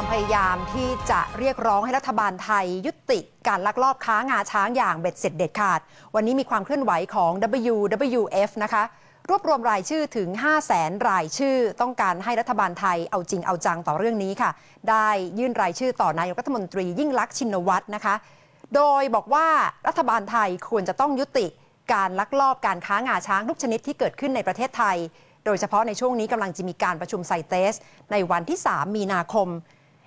ความพยายามที่จะเรียกร้องให้รัฐบาลไทย ยุติการลักลอบค้างาช้างอย่างเบ็ดเสร็จเด็ดขาด วันนี้มีความเคลื่อนไหวของ WWF นะคะรวบรวมรายชื่อถึง 5 0 0แสนรายชื่อ ต้องการให้รัฐบาลไทยเอาจริงเอาจังต่อเรื่องนี้ค่ะ ได้ยื่นรายชื่อต่อนายกรัฐมนตรียิ่งลักษณ์ชินวัตรนะคะ โดยบอกว่ารัฐบาลไทยควรจะต้องยุติการลักลอบการค้างาช้างทุกชนิดที่เกิดขึ้นในประเทศไทย โดยเฉพาะในช่วงนี้กำลังจะมีการประชุมไซเตส ในวันที่ 3 มีนาคม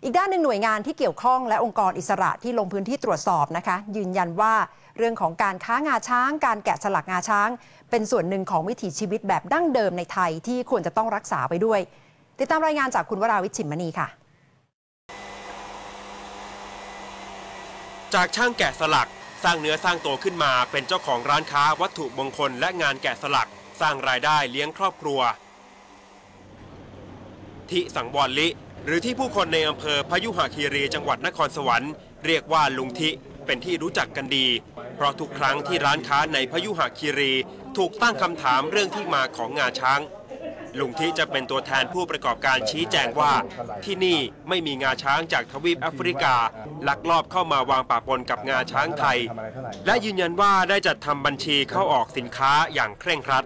อีกด้านหนึ่งหน่วยงานที่เกี่ยวข้องและองค์กรอิสระที่ลงพื้นที่ตรวจสอบนะคะ ยืนยันว่าเรื่องของการค้างาช้าง การแกะสลักงาช้าง เป็นส่วนหนึ่งของวิถีชีวิตแบบดั้งเดิมในไทยที่ควรจะต้องรักษาไปด้วย ติดตามรายงานจากคุณวราวิชิมมณีค่ะ จากช่างแกะสลักสร้างเนื้อสร้างตัวขึ้นมาเป็นเจ้าของร้านค้าวัตถุมงคลและงานแกะสลัก สร้างรายได้เลี้ยงครอบครัว ทิสังวรลิ หรือที่ผู้คนในอำเภอพยุหคีรีจังหวัดนครสวรรค์ เรียกว่าลุงทิเป็นที่รู้จักกันดี เพราะทุกครั้งที่ร้านค้าในพยุหคีรีถูกตั้งคำถามเรื่องที่มาของงาช้าง ลุงทิจะเป็นตัวแทนผู้ประกอบการชี้แจงว่า ที่นี่ไม่มีงาช้างจากทวีปแอฟริกา ลักลอบเข้ามาวางปะปนกับงาช้างไทย และยืนยันว่าได้จัดทำบัญชีเข้าออกสินค้าอย่างเคร่งครัด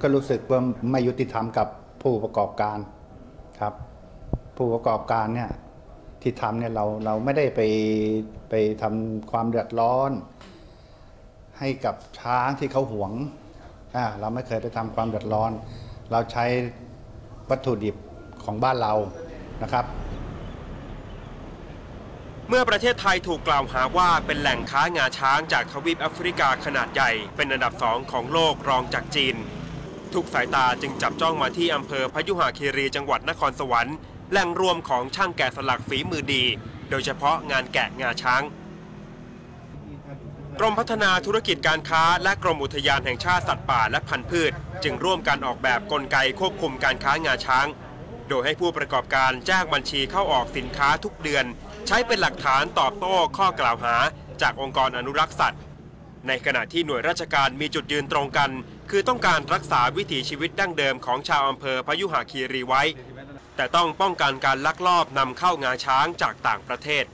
ก็รู้สึกว่าไม่ยุติธรรมกับผู้ประกอบการครับ ผู้ประกอบการเนี่ยที่ทำเนี่ยเราเราไม่ได้ไปไปทำความเดือดร้อน ให้กับช้างที่เขาหวงอ่าเราไม่เคยไปทำความเดือดร้อน เราใช้วัตถุดิบของบ้านเรานะครับ เมื่อประเทศไทยถูกกล่าวหาว่าเป็นแหล่งค้างาช้างจากทวีปแอฟริกาขนาดใหญ่ เป็นอันดับสองของโลกรองจากจีน ทุกสายตาจึงจับจ้องมาที่อำเภอพยุหคีรีจังหวัดนครสวรรค์ แหล่งรวมของช่างแกะสลักฝีมือดี โดยเฉพาะงานแกะงาช้าง กรมพัฒนาธุรกิจการค้า และกรมอุทยานแห่งชาติสัตว์ป่าและพันธุ์พืช จึงร่วมกันออกแบบกลไกควบคุมการค้างาช้าง โดยให้ผู้ประกอบการแจ้งบัญชีเข้าออกสินค้าทุกเดือน ใช้เป็นหลักฐานตอบโต้ข้อกล่าวหา จากองค์กรอนุรักษ์สัตว์ในขณะที่หน่วยราชการมีจุดยืนตรงกัน คือต้องการรักษาวิถีชีวิตดั้งเดิมของชาวอำเภอพยุหคีรีไว้ แต่ต้องป้องกันการลักลอบนำเข้างาช้างจากต่างประเทศ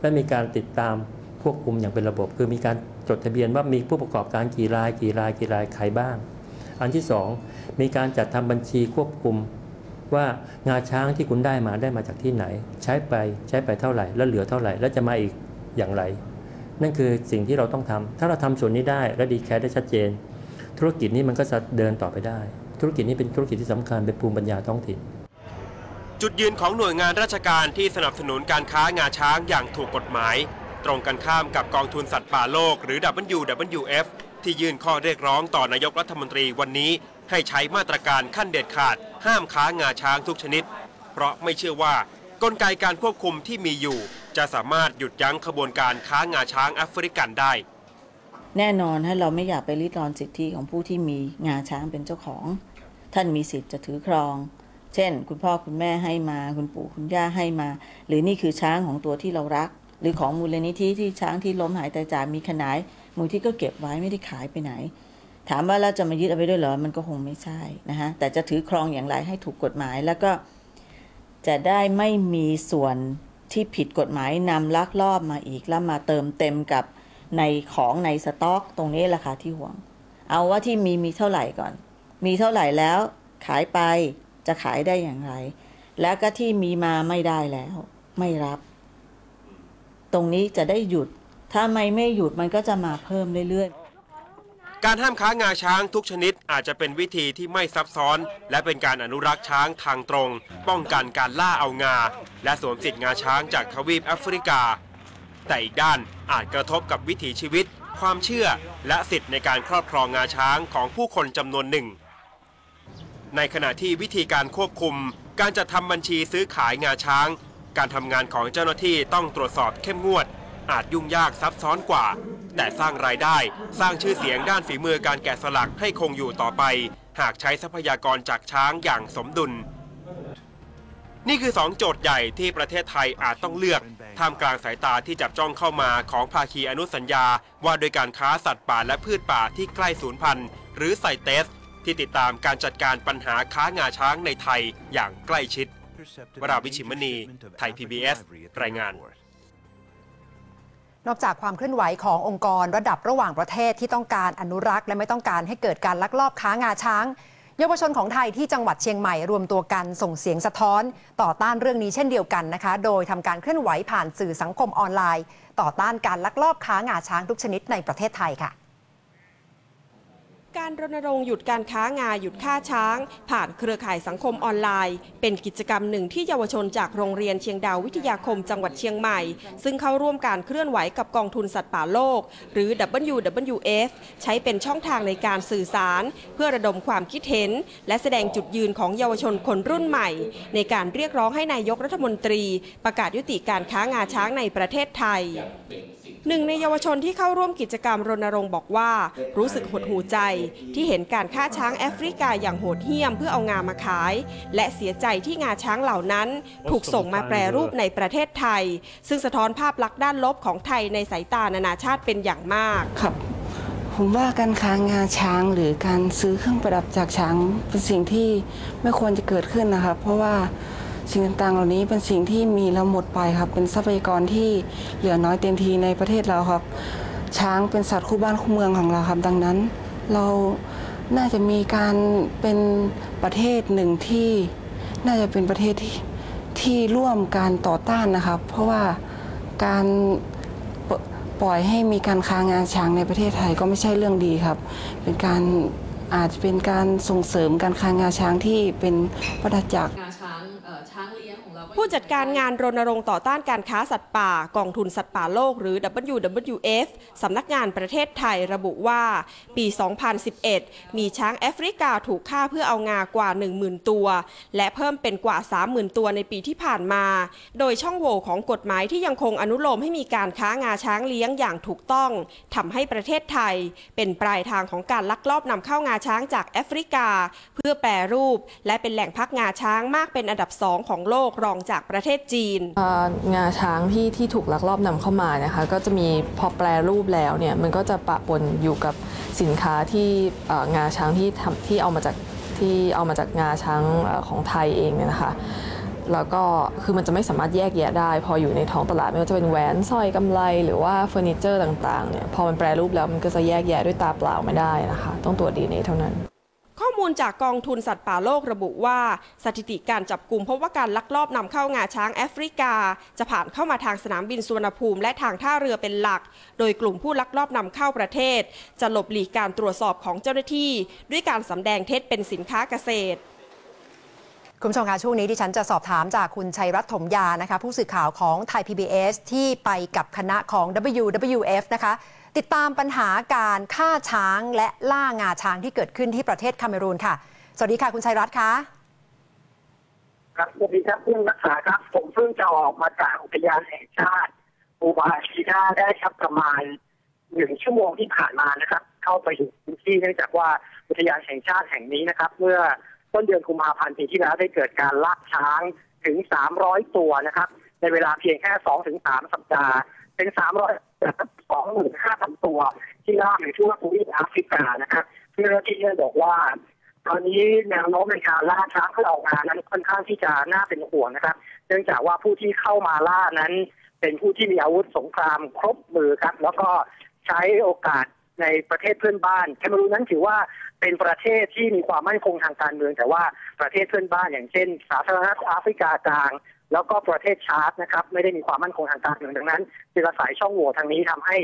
และมีการติดตามควบคุมอย่างเป็นระบบ คือมีการจดทะเบียนว่ามีผู้ประกอบการกี่รายกี่รายกี่รายใครบ้าง อันที่สองมีการจัดทำบัญชีควบคุมว่างาช้างที่คุณได้มาได้มาจากที่ไหน ใช้ไปใช้ไปเท่าไหร่ แล้วเหลือเท่าไหร่ แล้วจะมาอีกอย่างไร นั่นคือสิ่งที่เราต้องทำถ้าเราทำส่วนนี้ได้และดีแคร์ได้ชัดเจน ธุรกิจนี้มันก็จะเดินต่อไปได้ ธุรกิจนี้เป็นธุรกิจที่สำคัญเป็นภูมิปัญญาท้องถิ่น จุดยืนของหน่วยงานราชการที่สนับสนุนการค้างาช้างอย่างถูกกฎหมาย ตรงกันข้ามกับกองทุนสัตว์ป่าโลกหรือ WWF ที่ยื่นข้อเรียกร้องต่อนายกรัฐมนตรีวันนี้ ให้ใช้มาตรการขั้นเด็ดขาด ห้ามค้างาช้างทุกชนิด เพราะไม่เชื่อว่ากลไกการควบคุมที่มีอยู่ จะสามารถหยุดยั้งขบวนการค้างาช้างแอฟริกันได้ แน่นอนให้เราไม่อยากไปริดรอนสิทธิของผู้ที่มีงาช้างเป็นเจ้าของ ท่านมีสิทธิ์จะถือครอง เช่น คุณพ่อคุณแม่ให้มา คุณปู่คุณย่าให้มา หรือนี่คือช้างของตัวที่เรารัก หรือของมูลนิธิที่ช้างที่ล้มหายตายจากมีขนายมูลที่ก็เก็บไว้ไม่ได้ขายไปไหน ถามว่าเราจะมายึดเอาไปด้วยเหรอมันก็คงไม่ใช่นะฮะแต่จะถือครองอย่างไรให้ถูกกฎหมายแล้วก็จะได้ไม่มีส่วนที่ผิดกฎหมายนำลักลอบมาอีกแล้วมาเติมเต็มกับในของในสต็อก ตรงนี้แหละค่ะที่ห่วง เอาว่าที่มีมีเท่าไหร่ก่อน มีเท่าไหร่แล้วขายไป จะขายได้อย่างไร แล้วก็ที่มีมาไม่ได้แล้ว ไม่รับ ตรงนี้จะได้หยุด ถ้าไม่ไม่หยุดมันก็จะมาเพิ่มเรื่อยๆ การห้ามค้างาช้างทุกชนิดอาจจะเป็นวิธีที่ไม่ซับซ้อน และเป็นการอนุรักษ์ช้างทางตรง ป้องกันการล่าเอางา และสวมสิทธิ์งาช้างจากทวีปแอฟริกา แต่อีกด้านอาจกระทบกับวิถีชีวิต ความเชื่อ และสิทธิ์ในการครอบครองงาช้างของผู้คนจำนวนหนึ่ง ในขณะที่วิธีการควบคุม การจัดทำบัญชีซื้อขายงาช้าง การทำงานของเจ้าหน้าที่ต้องตรวจสอบเข้มงวด อาจยุ่งยากซับซ้อนกว่า แต่สร้างรายได้สร้างชื่อเสียงด้านฝีมือการแกะสลักให้คงอยู่ต่อไป หากใช้ทรัพยากรจากช้างอย่างสมดุล นี่คือ 2 โจทย์ใหญ่ที่ประเทศไทยอาจต้องเลือกท่ามกลางสายตาที่จับจ้องเข้ามาของภาคีอนุสัญญา ว่าโดยการค้าสัตว์ป่าและพืชป่าที่ใกล้สูญพันธุ์หรือไซเตส ที่ติดตามการจัดการปัญหาค้างาช้างในไทยอย่างใกล้ชิด วราวิชิมณี ไทย PBS รายงานนอกจากความเคลื่อนไหวขององค์กรระดับระหว่างประเทศที่ต้องการอนุรักษ์ และไม่ต้องการให้เกิดการลักลอบค้างาช้าง เยาวชนของไทยที่จังหวัดเชียงใหม่รวมตัวกันส่งเสียงสะท้อน ต่อต้านเรื่องนี้เช่นเดียวกันนะคะ โดยทำการเคลื่อนไหวผ่านสื่อสังคมออนไลน์ ต่อต้านการลักลอบค้างาช้างทุกชนิดในประเทศไทยค่ะ การรณรงค์หยุดการค้างาหยุดฆ่าช้าง ผ่านเครือข่ายสังคมออนไลน์ เป็นกิจกรรมหนึ่งที่เยาวชนจากโรงเรียนเชียงดาววิทยาคมจังหวัดเชียงใหม่ ซึ่งเข้าร่วมการเคลื่อนไหวกับกองทุนสัตว์ป่าโลก หรือ WWF ใช้เป็นช่องทางในการสื่อสาร เพื่อระดมความคิดเห็น และแสดงจุดยืนของเยาวชนคนรุ่นใหม่ ในการเรียกร้องให้นายกรัฐมนตรี ประกาศยุติการค้างาช้างในประเทศไทย หนึ่งในเยาวชนที่เข้าร่วมกิจกรรมรณรงค์บอกว่า รู้สึกหดหูใจ ที่เห็นการฆ่าช้างแอฟริกาอย่างโหดเหี้ยมเพื่อเอางามาขาย และเสียใจที่งาช้างเหล่านั้น ถูกส่งมาแปรรูปในประเทศไทย ซึ่งสะท้อนภาพลักษณ์ด้านลบของไทยในสายตานานาชาติเป็นอย่างมากครับผมว่าการค้างงาช้างหรือการซื้อเครื่องประดับจากช้างเป็นสิ่งที่ไม่ควรจะเกิดขึ้นนะครับเพราะว่า สิ่งต่างๆ เหล่านี้เป็นสิ่งที่มีแล้วหมดไปครับ เป็นทรัพยากรที่เหลือน้อยเต็มทีในประเทศเราครับ ช้างเป็นสัตว์คู่บ้านคู่เมืองของเราครับ ดังนั้น เราน่าจะมีการเป็นประเทศหนึ่งที่น่าจะเป็นประเทศที่ที่ร่วมการต่อต้านนะครับ เพราะว่าการปล่อยปล่อยให้มีการค้างานช้างในประเทศไทยก็ไม่ใช่เรื่องดีครับ เป็นการอาจจะเป็นการส่งเสริมการค้างานช้างที่เป็นวัฏจักร ผู้จัดการงานรณรงค์ต่อต้านการค้าสัตว์ป่ากองทุนสัตว์ป่าโลกหรือ WWF สำนักงานประเทศไทยระบุว่า ปี 2011 มีช้างแอฟริกาถูกฆ่าเพื่อเอางากว่า 10,000 ตัว และเพิ่มเป็นกว่า 30,000 ตัวในปีที่ผ่านมา โดยช่องโหว่ของกฎหมายที่ยังคงอนุโลมให้มีการค้างาช้างเลี้ยงอย่างถูกต้องทำให้ประเทศไทย เป็นปลายทางของการลักลอบนำเข้างาช้างจากแอฟริกา เพื่อแปรรูป และเป็นแหล่งพักงาช้างมากเป็นอันดับสองของโลกรองจากประเทศจีน งาช้างที่ที่ถูกลักลอบนำเข้ามานะคะก็จะมีพอแปรรูปแล้วเนี่ยมันก็จะปะปนอยู่กับสินค้าที่งาช้างที่ทที่เอามาจากที่เอามาจากงาช้างของไทยเองเนี่ยนะคะแล้วก็คือมันจะไม่สามารถแยกแยะได้ พออยู่ในท้องตลาดไม่ว่าจะเป็นแหวนสร้อยกำไลหรือว่าเฟอร์นิเจอร์ต่างๆเนี่ยพอมันแปรรูปแล้วมันก็จะแยกแยะด้วยตาเปล่าไม่ได้นะคะ ต้องตรวจดีเเท่านั้น ข้อมูลจากกองทุนสัตว์ป่าโลกระบุว่า สถิติการจับกลุ่มพบว่าการลักลอบนำเข้างาช้างแอฟริกา จะผ่านเข้ามาทางสนามบินสุวรรณภูมิและทางท่าเรือเป็นหลัก โดยกลุ่มผู้ลักลอบนำเข้าประเทศ จะหลบหลีกการตรวจสอบของเจ้าหน้าที่ ด้วยการสำแดงเท็จเป็นสินค้าเกษตรคุณผู้ชมคะช่วงนี้ดิฉันจะสอบถามจากคุณชัยรัตน์ถมยานะคะ ผู้สื่อข่าวของไทย PBS ที่ไปกับคณะของ WWF นะคะ ติดตามปัญหาการฆ่าช้างและล่างาช้างที่เกิดขึ้นที่ประเทศคาเมรูนค่ะ สวัสดีค่ะคุณชัยรัตน์คะครับสวัสดีครับคุณนักษาครับ ผมเพิ่งจะออกมาจากอุทยานแห่งชาติปูบาชีดาได้ครับประมาณหนึ่งชั่วโมงที่ผ่านมานะครับ เข้าไปถึงพื้นที่เนื่องจากว่าอุทยานแห่งชาติแห่งนี้นะครับ เมื่อต้นเดือนกุมภาพันธ์ปีที่แล้วได้เกิดการล่าช้างถึง 300 ตัวนะครับ ในเวลาเพียงแค่ 2-3ถึงสัปดาห์ เป็น300 25,000ตัว ที่ล่าอยู่ทั่วทวีปแอฟริกานะครับเพื่อที่จะบอกว่า ตอนนี้แนวโน้มในการล่าช้างเพื่ออกมานั้นค่อนข้างที่จะน่าเป็นห่วงนะครับ เนื่องจากว่าผู้ที่เข้ามาล่านั้น เป็นผู้ที่มีอาวุธสงครามครบมือครับ แล้วก็ใช้โอกาสในประเทศเพื่อนบ้านแคนารูนั้นถือว่าเป็นประเทศที่มีความมั่นคงทางการเมือง แต่ว่าประเทศเพื่อนบ้านอย่างเช่น สาธารณรัฐแอฟริกากลาง แล้วก็ประเทศชาร์ตนะครับไม่ได้มีความมั่นคงทางการเมืองดังนั้นจึงอาศัยช่องโหว่ทางนี้ทำให้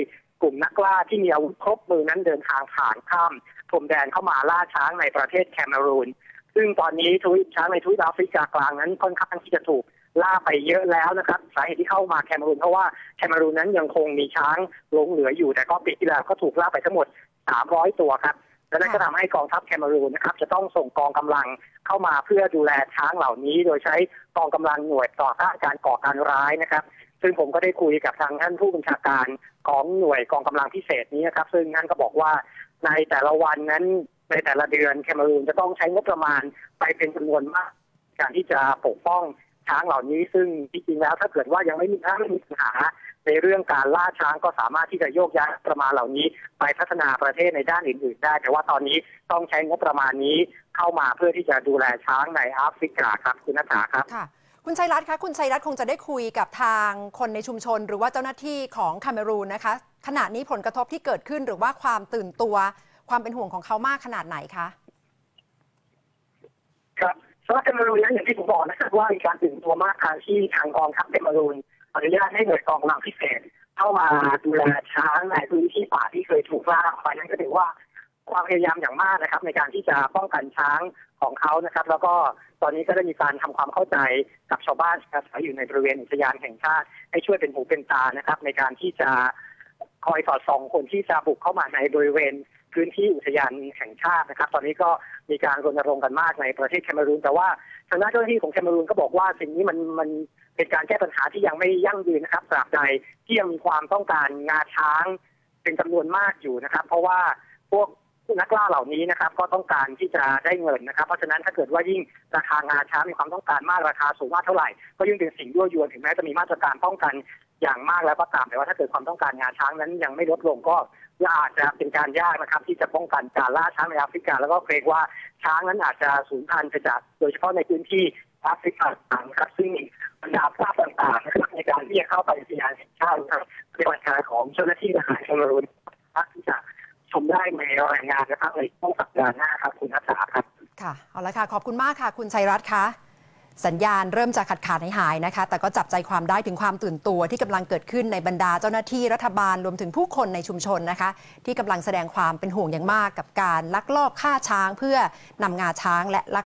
กลุ่มนักล่าที่มีอาวุธครบมือนั้นเดินทางผ่านข้ามพรมแดนเข้ามาล่าช้างในประเทศแคนารูน ซึ่งตอนนี้ทวีปช้างในทวีปแอฟริกากลางนั้นค่อนข้างที่จะถูกล่าไปเยอะแล้วนะครับสาเหตุที่เข้ามาแคนารูนเพราะว่าแคนารูนนั้นยังคงมีช้างหลงเหลืออยู่แต่ก็ปีที่แล้วก็ถูกล่าไปทั้งหมด 300 ตัวครับ และนั่นก็ทำให้กองทัพแคนารูนนะครับจะต้องส่งกองกำลังเข้ามาเพื่อดูแลช้างเหล่านี้ โดยใช้กองกำลังหน่วยต่อต้านการก่อการร้ายนะครับ ซึ่งผมก็ได้คุยกับทางท่านผู้บัญชาการของหน่วยกองกำลังพิเศษนี้นะครับ ซึ่งท่านก็บอกว่าในแต่ละวันนั้นในแต่ละเดือนแคนารูนจะต้องใช้งบประมาณไปเป็นจำนวนมาก การที่จะปกป้องช้างเหล่านี้ ซึ่งจริงๆแล้วถ้าเกิดว่ายังไม่มีถ้าไม่มีปัญหา ในเรื่องการล่าช้างก็สามารถที่จะโยกย้ายประมาณเหล่านี้ ไปพัฒนาประเทศในด้านอื่น ๆ ได้ แต่ว่าตอนนี้ต้องใช้งบประมาณนี้เข้ามาเพื่อที่จะดูแลช้างในแอฟริกาครับคุณนัฐาครับค่ะคุณชัยรัตน์คะคุณชัยรัตน์คงจะได้คุยกับทางคนในชุมชน หรือว่าเจ้าหน้าที่ของคาเมรูนนะคะขณะนี้ผลกระทบที่เกิดขึ้นหรือว่าความตื่นตัว ความเป็นห่วงของเขามากขนาดไหนคะครับสำหรับแคนารูนนั้นอย่างที่ผมบอกนะครับว่ามีการตื่นตัวมากทางที่ทางกองทัพแคนารูน อนุญาตให้หน่วยกองกำลังพิเศษ เข้ามาดูแลช้างในพื้นที่ป่าที่เคยถูกล่าไปนั่นก็ถือว่าความพยายามอย่างมากนะครับ ในการที่จะป้องกันช้างของเขานะครับ แล้วก็ตอนนี้ก็ได้มีการทำความเข้าใจกับชาวบ้านที่อาศัยอยู่ในบริเวณอุทยานแห่งชาติ ให้ช่วยเป็นหูเป็นตานะครับ ในการที่จะคอยสอดส่องคนที่จะบุกเข้ามาในบริเวณพื้นที่อุทยานแห่งชาตินะครับ ตอนนี้ก็มีการรณรงค์กันมากในประเทศแคนารูนแต่ว่าทางด้านเจ้าหน้าที่ของแคนารูนก็บอกว่าสิ่งนี้มันมัน เป็นการแก้ปัญหาที่ยังไม่ยั่งยืนนะครับตราบใดที่ยังมีความต้องการงาช้างเป็นจำนวนมากอยู่นะครับ เพราะว่าพวกนักล่าเหล่านี้นะครับ ก็ต้องการที่จะได้เงินนะครับ เพราะฉะนั้นถ้าเกิดว่ายิ่งราคางาช้างมีความต้องการมากราคาสูงมากเท่าไหร่ ก็ยิ่งเป็นสิ่งยั่วยวนถึงแม้จะมีมาตรการป้องกันอย่างมากแล้วก็ตามแต่ว่าถ้าเกิดความต้องการงาช้างนั้นยังไม่ลดลงก็อาจจะเป็นการยากนะครับ ที่จะป้องกันการล่าช้างในแอฟริกา แล้วก็เกรงว่าช้างนั้นอาจจะสูญพันธุ์ไปจากโดยเฉพาะในพื้นที่ แอฟริกาต่างๆนะครับซึ่งบรรดาภาพต่างๆนะครับในการที่จะเข้าไปอุทยานแห่งชาตินะครับป็นวันการของเจ้าหน้าที่ทหารแคนารูนที่จะชมได้ในรายงานนะครับในช่วงสัปดาห์หน้าครับคุณนัทธาครับค่ะเอาละค่ะ ขอบคุณมากค่ะ คุณชัยรัตน์ค่ะสัญญาณเริ่มจะขาดขาดหายนะคะ แต่ก็จับใจความได้ถึงความตื่นตัวที่กำลังเกิดขึ้นในบรรดาเจ้าหน้าที่รัฐบาลรวมถึงผู้คนในชุมชนนะคะ ที่กำลังแสดงความเป็นห่วงอย่างมากกับการลักลอบฆ่าช้าง เพื่อนำงาช้างและลัก